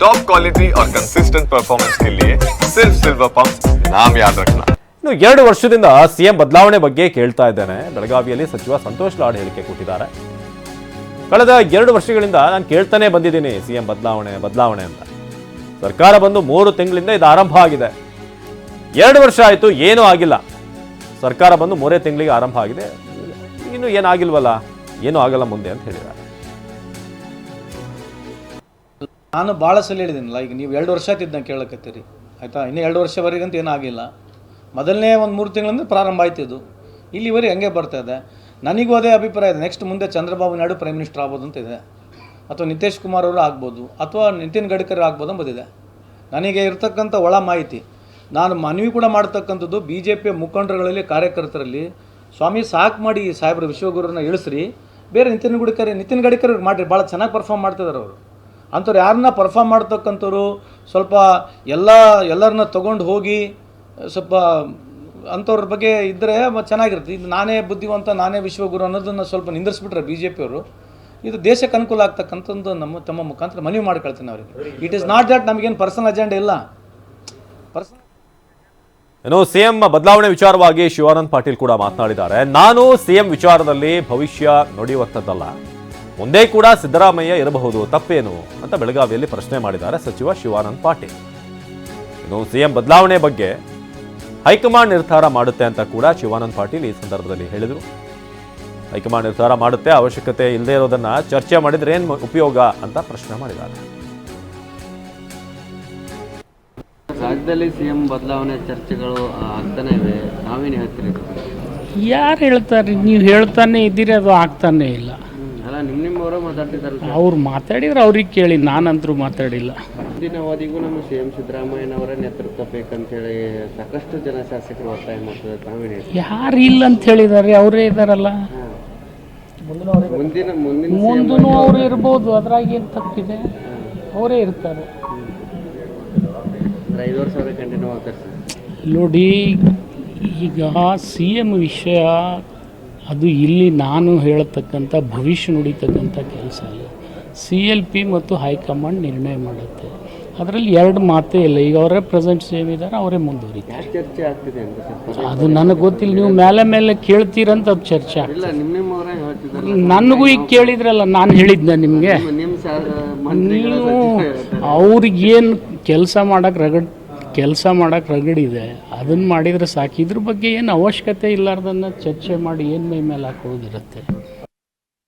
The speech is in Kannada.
टॉप क्वालिटी और कंसिस्टेंट परफॉर्मेंस के लिए सिर्फ सिल्वर पंप नाम याद रखना ಇನ್ನು ಎರಡು ವರ್ಷದಿಂದ ಸಿಎಂ ಬದಲಾವಣೆ ಬಗ್ಗೆ ಕೇಳ್ತಾ ಇದ್ದೇನೆ ಬೆಳಗಾವಿಯಲ್ಲಿ ಸಚಿವ ಸಂತೋಷ್ ಲಾಡ್ ಹೇಳಿಕೆ ಕೊಟ್ಟಿದ್ದಾರೆ ಕಳೆದ ಎರಡು ವರ್ಷಗಳಿಂದ ನಾನು ಕೇಳ್ತಾನೆ ಬಂದಿದ್ದೀನಿ ಸಿಎಂ ಬದಲಾವಣೆ ಬದಲಾವಣೆ ಅಂತ ಸರ್ಕಾರ ಬಂದು ಮೂರು ತಿಂಗಳಿಂದ ಇದು ಆರಂಭ ಆಗಿದೆ ಎರಡು ವರ್ಷ ಆಯಿತು ಏನೂ ಆಗಿಲ್ಲ ಸರ್ಕಾರ ಬಂದು ಮೂರೇ ತಿಂಗಳಿಗೆ ಆರಂಭ ಆಗಿದೆ ಇನ್ನು ಏನಾಗಿಲ್ವಲ್ಲ ಏನೂ ಆಗಲ್ಲ ಮುಂದೆ ಅಂತ ಹೇಳಿದ್ದಾರೆ ನಾನು ಭಾಳ ಸಲ ಹೇಳಿದ್ದೀನಲ್ಲ ಈಗ ನೀವು ಎರಡು ವರ್ಷ ಆಯ್ತಿದ್ದ ಕೇಳಕತ್ತೀರಿ. ಆಯಿತಾ? ಇನ್ನೂ ಎರಡು ವರ್ಷವರೆಗಂತ ಆಗಿಲ್ಲ. ಮೊದಲನೇ ಒಂದು ಮೂರು ತಿಂಗಳಿಂದ ಪ್ರಾರಂಭ ಆಯ್ತಿದ್ದು ಇಲ್ಲಿವರೆಗೆ ಹಂಗೆ ಬರ್ತಾ ಇದೆ. ನನಗೂ ಅದೇ ಅಭಿಪ್ರಾಯ ಇದೆ. ನೆಕ್ಸ್ಟ್ ಮುಂದೆ ಚಂದ್ರಬಾಬು ನಾಯ್ಡು ಪ್ರೈಮ್ ಮಿನಿಸ್ಟರ್ ಆಗ್ಬೋದು ಅಂತ ಇದೆ. ಅಥವಾ ನಿತೀಶ್ ಕುಮಾರ್ ಅವರು ಆಗ್ಬೋದು. ಅಥವಾ ನಿತಿನ್ ಗಡ್ಕರಿ ಆಗ್ಬೋದು ಅಂಬೋದಿದೆ ನನಗೆ ಇರತಕ್ಕಂಥ ಒಳ ಮಾಹಿತಿ, ನಾನು ಮನವಿ ಕೂಡ ಮಾಡ್ತಕ್ಕಂಥದ್ದು ಬಿ ಜೆ ಪಿಯ ಮುಖಂಡರುಗಳಲ್ಲಿ, ಕಾರ್ಯಕರ್ತರಲ್ಲಿ, ಸ್ವಾಮಿ ಸಾಕು ಮಾಡಿ ಸಾಹೇಬ್ರ ವಿಶ್ವಗುರುನ ಇಳಿಸ್ರಿ. ಬೇರೆ ನಿತಿನ್ ಗಡ್ಕರಿ ನಿತಿನ್ ಗಡ್ಕರಿ ಮಾಡಿರಿ. ಭಾಳ ಚೆನ್ನಾಗಿ ಪರ್ಫಾರ್ಮ್ ಮಾಡ್ತಿದ್ದಾರೆ ಅವರು. ಅಂಥವ್ರು ಯಾರನ್ನ ಪರ್ಫಾರ್ಮ್ ಮಾಡ್ತಕ್ಕಂಥವ್ರು ಸ್ವಲ್ಪ ಎಲ್ಲ, ಎಲ್ಲರನ್ನ ತೊಗೊಂಡು ಹೋಗಿ, ಸ್ವಲ್ಪ ಅಂಥವ್ರ ಬಗ್ಗೆ ಇದ್ದರೆ ಚೆನ್ನಾಗಿರುತ್ತೆ. ಇದು ನಾನೇ ಬುದ್ಧಿವಂತ, ನಾನೇ ವಿಶ್ವಗುರು ಅನ್ನೋದನ್ನು ಸ್ವಲ್ಪ ನಿಂದಿಸ್ಬಿಟ್ರೆ ಬಿ ಜೆ ಪಿಯವರು ಇದು ದೇಶಕ್ಕೆ ಅನುಕೂಲ ಆಗ್ತಕ್ಕಂಥದ್ದು ನಮ್ಮ, ತಮ್ಮ ಮುಖಾಂತರ ಮನವಿ ಮಾಡ್ಕೊಳ್ತೀನಿ ಅವರಿಗೆ. ಇಟ್ ಈಸ್ ನಾಟ್ ದಟ್ ನಮಗೇನು ಪರ್ಸನಲ್ ಅಜೆಂಡಾ ಇಲ್ಲ. ಪರ್ಸನಲ್ ಇನ್ನು ಸಿಎಂ ಬದಲಾವಣೆ ವಿಚಾರವಾಗಿ ಶಿವಾನಂದ್ ಪಾಟೀಲ್ ಕೂಡ ಮಾತನಾಡಿದ್ದಾರೆ. ನಾನು ಸಿಎಂ ವಿಚಾರದಲ್ಲಿ ಭವಿಷ್ಯ ನುಡಿಯುವಂಥದ್ದಲ್ಲ. ಮುಂದೆ ಕೂಡ ಸಿದ್ದರಾಮಯ್ಯ ಇರಬಹುದು. ತಪ್ಪೇನು ಅಂತ ಬೆಳಗಾವಿಯಲ್ಲಿ ಪ್ರಶ್ನೆ ಮಾಡಿದ್ದಾರೆ ಸಚಿವ ಶಿವಾನಂದ್ ಪಾಟೀಲ್. ಇನ್ನು ಸಿಎಂ ಬದಲಾವಣೆ ಬಗ್ಗೆ ಹೈಕಮಾಂಡ್ ನಿರ್ಧಾರ ಮಾಡುತ್ತೆ ಅಂತ ಕೂಡ ಶಿವಾನಂದ್ ಪಾಟೀಲ್ ಈ ಸಂದರ್ಭದಲ್ಲಿ ಹೇಳಿದರು. ಹೈಕಮಾಂಡ್ ನಿರ್ಧಾರ ಮಾಡುತ್ತೆ ಅವಶ್ಯಕತೆ ಇಲ್ಲದೆ ಇರೋದನ್ನ ಚರ್ಚೆ ಮಾಡಿದ್ರೆ ಏನು ಉಪಯೋಗ ಅಂತ ಪ್ರಶ್ನೆ ಮಾಡಿದ್ದಾರೆ. ರಾಜ್ಯದಲ್ಲಿ ಸಿಎಂ ಬದಲಾವಣೆ ಚರ್ಚೆಗಳು ಆಗ್ತಾನೆ ಇವೆ. ನಾವೇನು ಹೇಳ್ತೀರಿ? ಯಾರು ಹೇಳ್ತಾರೆ? ನೀವು ಹೇಳ್ತಾನೆ ಇದ್ದೀರಿ ಅದು ಆಗ್ತಾನೆ ಇಲ್ಲ. ಅಲ್ಲ ನಿಮ್ಮ ನಿಮ್ಮವರೇ ಮಾತಾಡ್ತಿದ್ದಾರೆ ಅವ್ರು ಮಾತಾಡಿದ್ರೆ ಅವ್ರಿಗೆ ಕೇಳಿ ನಾನಂತರೂ ಮಾತಾಡಿಲ್ಲ. ಮುಂದಿನ ಅವಧಿಗೂ ನಮ್ಮ ಸಿ ಎಂ ಸಿದ್ದರಾಮಯ್ಯನವರ ನೇತೃತ್ವ ಬೇಕಂತೇಳಿ ಸಾಕಷ್ಟು ಜನ ಶಾಸಕರು ಒತ್ತಾಯ ಮಾಡ್ತಾರೆ ತಾವೇನು ಯಾರು ಇಲ್ಲ ಅಂತ ಹೇಳಿದ್ದಾರೆ ಅವರೇ ಇದ್ದಾರಲ್ಲ ಮುಂದಿನ ಮುಂದಿನ ಮುಂದೂ ಅವರು ಇರ್ಬೋದು ಅದ್ರಾಗ ಏನು ತಪ್ಪಿದೆ? ಅವರೇ ಇರ್ತಾರೆ. ಅಂದ್ರೆ ವರ್ಷ ಅವರೇ ಕಂಟಿನ್ಯೂ ಆಗ್ತಾರೆ ಸರ್ ನೋಡಿ ಈಗ ಸಿ ಎಂ ವಿಷಯ ಅದು ಇಲ್ಲಿ ನಾನು ಹೇಳತಕ್ಕಂಥ ಭವಿಷ್ಯ ನುಡಿತಕ್ಕಂಥ ಕೆಲಸ ಅಲ್ಲ. ಸಿ ಎಲ್ ಪಿ ಮತ್ತು ಹೈಕಮಾಂಡ್ ನಿರ್ಣಯ ಮಾಡುತ್ತೆ. ಅದರಲ್ಲಿ ಎರಡು ಮಾತೇ ಇಲ್ಲ. ಈಗ ಅವರೇ ಪ್ರೆಸೆಂಟ್ ಸಿ ಎಂ ಇದ್ದಾರೆ ಅವರೇ ಮುಂದುವರಿತಾರೆ. ಚರ್ಚೆ ಆಗ್ತಿದೆ ಅದು ನನಗೆ ಗೊತ್ತಿಲ್ಲ. ನೀವು ಮೇಲೆ ಮೇಲೆ ಕೇಳ್ತೀರಂತ ಅದು ಚರ್ಚೆ ನನಗೂ ಈಗ ಕೇಳಿದ್ರಲ್ಲ ನಾನು ಹೇಳಿದ್ದೆ ನಿಮಗೆ? ನೀವು ಅವ್ರಿಗೇನು ಕೆಲಸ ಮಾಡಕ್ಕೆ ರಗಡ್ ಕೆಲಸ ಮಾಡೋಕ್ಕೆ ರಗಡಿದೆ ಅದನ್ನು ಮಾಡಿದರೆ ಸಾಕು. ಇದ್ರ ಬಗ್ಗೆ ಏನು ಅವಶ್ಯಕತೆ ಇಲ್ಲಾರ್ದನ್ನ ಚರ್ಚೆ ಮಾಡಿ ಏನು ಮೈ ಮೇಲೆ ಹಾಕೋದಿರುತ್ತೆ?